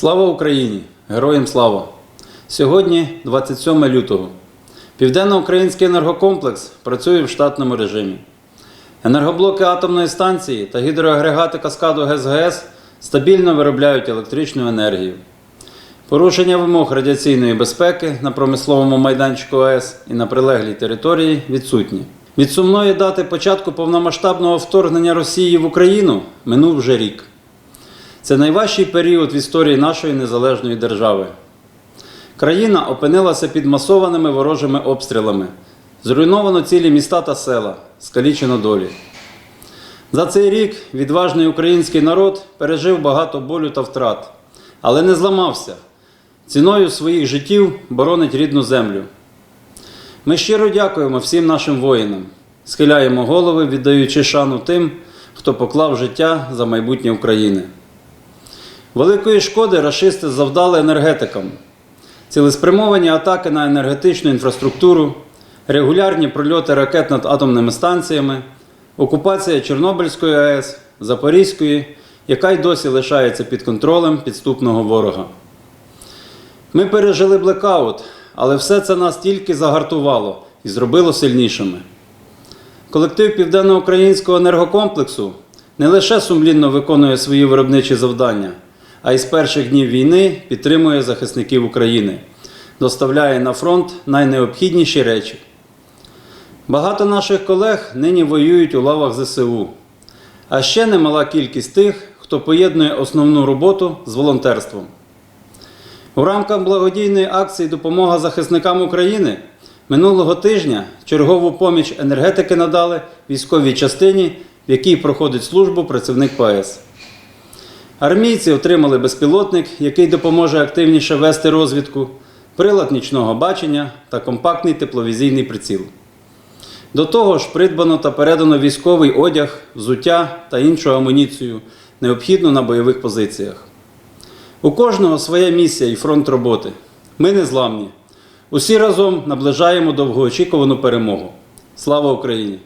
Слава Україні! Героям слава! Сьогодні 27 лютого. Південноукраїнський енергокомплекс працює в штатному режимі. Енергоблоки атомної станції та гідроагрегати каскаду ГЕС-ГЕС стабільно виробляють електричну енергію. Порушення вимог радіаційної безпеки на промисловому майданчику АЕС і на прилеглій території відсутні. Від сумної дати початку повномасштабного вторгнення Росії в Україну минув вже рік. Це найважчий період в історії нашої незалежної держави. Країна опинилася під масованими ворожими обстрілами. Зруйновано цілі міста та села, скалічено долі. За цей рік відважний український народ пережив багато болю та втрат, але не зламався. Ціною своїх життів боронить рідну землю. Ми щиро дякуємо всім нашим воїнам, схиляємо голови, віддаючи шану тим, хто поклав життя за майбутнє України. Великої шкоди рашисти завдали енергетикам, цілеспрямовані атаки на енергетичну інфраструктуру, регулярні прольоти ракет над атомними станціями, окупація Чорнобильської АЕС, Запорізької, яка й досі лишається під контролем підступного ворога. Ми пережили блекаут, але все це нас тільки загартувало і зробило сильнішими. Колектив Південноукраїнського енергокомплексу не лише сумлінно виконує свої виробничі завдання, а й з перших днів війни підтримує захисників України, доставляє на фронт найнеобхідніші речі. Багато наших колег нині воюють у лавах ЗСУ, а ще немала кількість тих, хто поєднує основну роботу з волонтерством. У рамках благодійної акції Допомога захисникам України минулого тижня чергову поміч енергетики надали військовій частині, в якій проходить службу працівник ПАЕС. Армійці отримали безпілотник, який допоможе активніше вести розвідку, прилад нічного бачення та компактний тепловізійний приціл. До того ж, придбано та передано військовий одяг, взуття та іншу амуніцію, необхідну на бойових позиціях. У кожного своя місія і фронт роботи. Ми не зламні. Усі разом наближаємо довгоочікувану перемогу. Слава Україні!